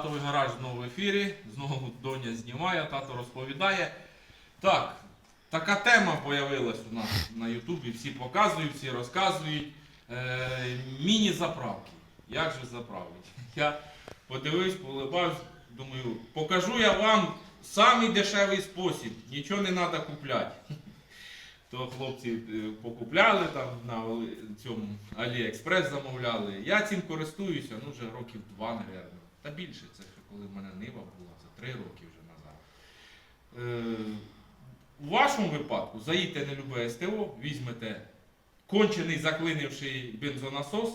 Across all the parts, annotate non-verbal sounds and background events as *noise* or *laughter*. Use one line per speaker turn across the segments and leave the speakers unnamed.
Татовий гараж знову в ефірі. Знову доня знімає, тато розповідає. Так, така тема з'явилась у нас на Ютубі. Всі показують, всі розказують. Е, міні-заправки. Як же заправити? *laughs* Я подивився, полибався, думаю, покажу я вам самий дешевий спосіб. Нічого не треба купляти. *laughs* То хлопці е, покупляли там на цьому Аліекспрес замовляли. Я цим користуюся, ну вже років два, мабуть. Та більше, це ще коли в мене нива була, це три роки вже назад. Е, у вашому випадку заїдьте на любе СТО, візьмете кончений заклинивший бензонасос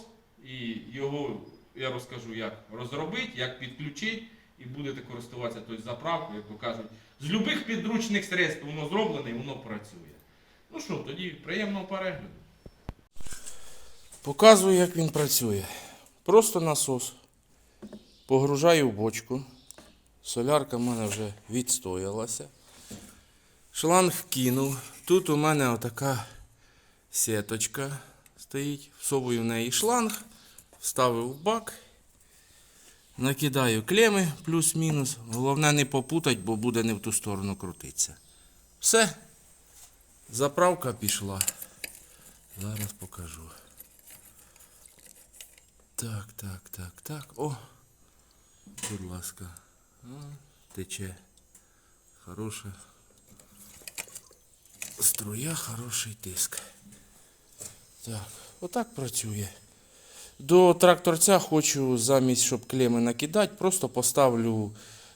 і його я розкажу, як розробити, як підключити, і будете користуватися тою заправкою, як то кажуть. З любих підручних средств воно зроблене і воно працює. Ну що, тоді приємного перегляду.
Показую, як він працює. Просто насос. Погружаю в бочку. Солярка в мене вже відстоялася. Шланг вкинув. Тут у мене отака сіточка стоїть. Всовую в неї шланг, вставив в бак. Накидаю клеми плюс-мінус. Головне не попутать, бо буде не в ту сторону крутитися. Все. Заправка пішла. Зараз покажу. Так, так, так, так. О, будь ласка. Тече. Хороша струя, хороший тиск. Так, отак працює. До тракторця хочу замість, щоб клеми накидати, просто поставлю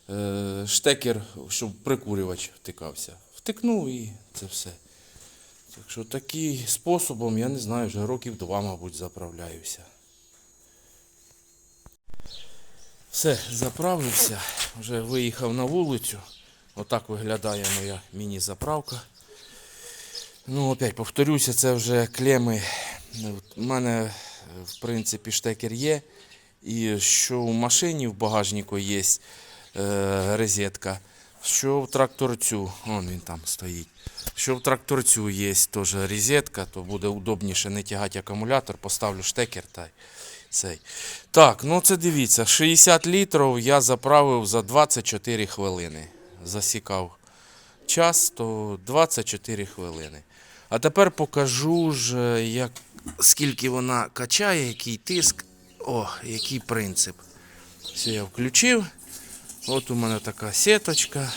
е, штекер, щоб прикурювач втикався. Втикнув і це все. Так що таким способом, я не знаю, вже років два, мабуть, заправляюся. Все, заправився, вже виїхав на вулицю. Отак виглядає моя міні-заправка. Ну, опять повторюся, це вже клеми. У мене, в принципі, штекер є. І що в машині в багажнику є е, розетка, що в тракторцю, вон він там стоїть. Що в тракторцю є теж розетка, то буде удобніше не тягати акумулятор, поставлю штекер та цей. Так, ну це дивіться, 60 літрів я заправив за 24 хвилини. Засікав час, то 24 хвилини. А тепер покажу ж, як, скільки вона качає, який тиск, о, який принцип. Все, я включив. От у мене така сіточка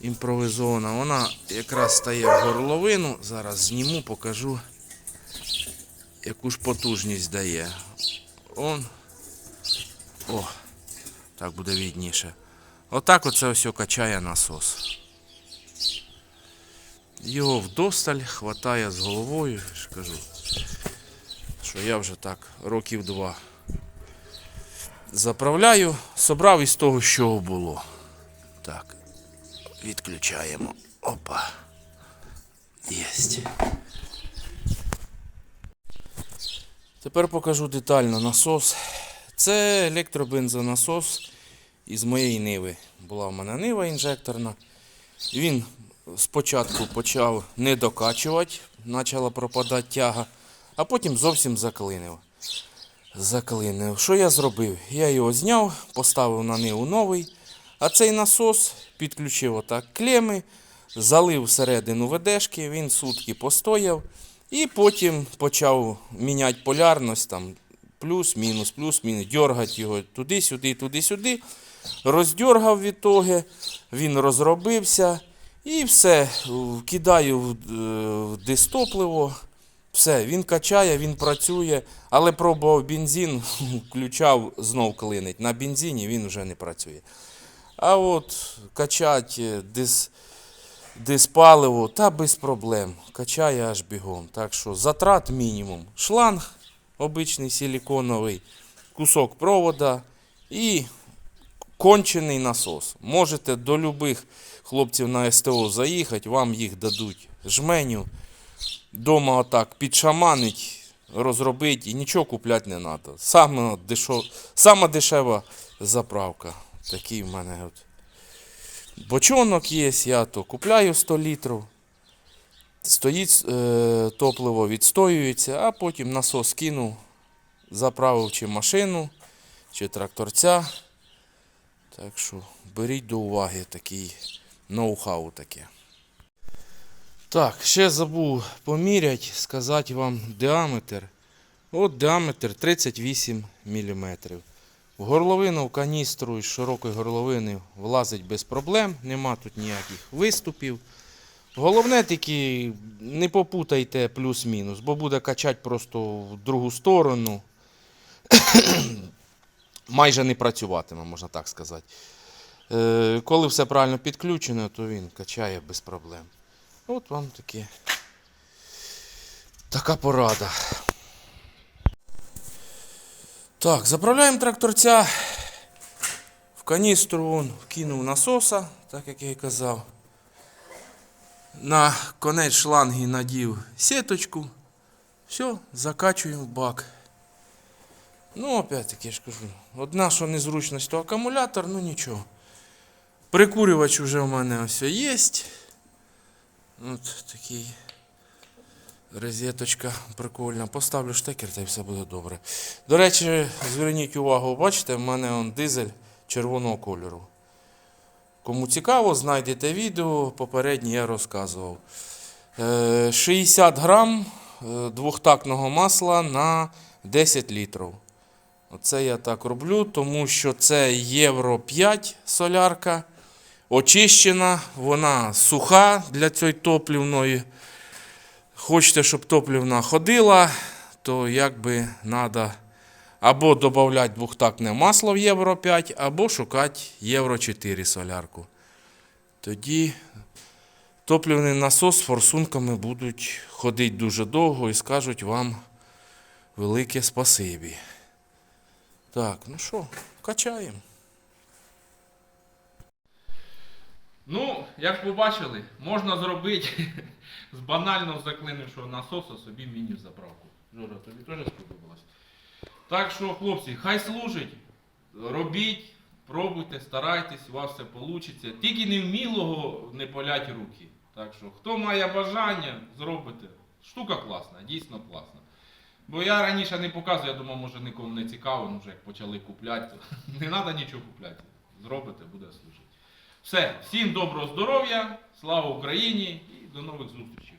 імпровізована. Вона якраз стає в горловину. Зараз зніму, покажу, яку ж потужність дає. Он. О, так буде видніше. Отак оце все качає насос. Його вдосталь хватає з головою, кажу, що я вже так років два заправляю, собрав із того, що було. Так, відключаємо. Опа. Єсть. Тепер покажу детально насос. Це електробензонасос із моєї ниви. Була в мене нива інжекторна. Він спочатку почав не докачувати, почала пропадати тяга, а потім зовсім заклинив. Заклинив. Що я зробив? Я його зняв, поставив на ниву новий, а цей насос підключив отак клеми, залив всередину ведешки, він сутки постояв і потім почав міняти полярність там плюс-мінус, плюс-мінус, дергати його туди-сюди, туди-сюди. Роздергав відтоги, він розробився. І все, кидаю в, е, дистопливо. Все, він качає, він працює, але пробував бензин, *laughs* включав, знов клинить. На бензині він вже не працює. А от качати дис, диспаливо, та без проблем. Качає аж бігом. Так що затрат мінімум. Шланг обичний силіконовий, кусок провода і кончений насос. Можете до любих хлопців на СТО заїхати, вам їх дадуть жменю. Дома отак підшаманить, розробити і нічого купляти не треба. Сама дешева заправка. Такий в мене от. Бочонок є, я то купляю 100 літрів. Стоїть е, топливо, відстоюється, а потім насос кинув, заправив чи машину, чи тракторця. Так що беріть до уваги такий ноу-хау таке. Так, ще забув поміряти, сказати вам діаметр. От діаметр 38 мм. В горловину в каністру із широкої горловини влазить без проблем, нема тут ніяких виступів. Головне тільки не попутайте плюс-мінус, бо буде качати просто в другу сторону. *coughs* Майже не працюватиме, можна так сказати. Е, коли все правильно підключено, то він качає без проблем. От вам таке. Така порада. Так, заправляємо тракторця. В каністру вон вкинув насоса, так як я і казав. На конець шланги надів сіточку. Все, закачуємо в бак. Ну, опять-таки, я ж кажу, одна, що незручність, то акумулятор, ну нічого. Прикурювач вже в мене ось є. От такий розеточка прикольна. Поставлю штекер та й все буде добре. До речі, зверніть увагу, бачите, в мене он дизель червоного кольору. Кому цікаво, знайдете відео, попереднє я розказував. Е, 60 грам е, двохтактного масла на 10 літрів. Оце я так роблю, тому що це Євро 5 солярка. Очищена, вона суха для цієї топлівної. Хочете, щоб топлівна ходила, то якби треба або додати двохтактне масло в Євро 5, або шукати Євро 4 солярку. Тоді топлівний насос з форсунками будуть ходити дуже довго і скажуть вам велике спасибі. Так, ну що, качаємо.
Ну, як побачили, можна зробити *laughs* з банально заклинившого насоса собі міні-заправку. Жора, тобі теж сподобалось? Так що, хлопці, хай служить, робіть, пробуйте, старайтесь, у вас все вийде. Тільки невмілого не полять руки. Так що, хто має бажання, зробите. Штука класна, дійсно класна. Бо я раніше не показував, я думав, може нікому не цікаво, ну вже як почали купляти, *laughs* не треба нічого купляти. Зробите, буде служити. Все, всім доброго здоров'я, слава Україні і до нових зустрічей.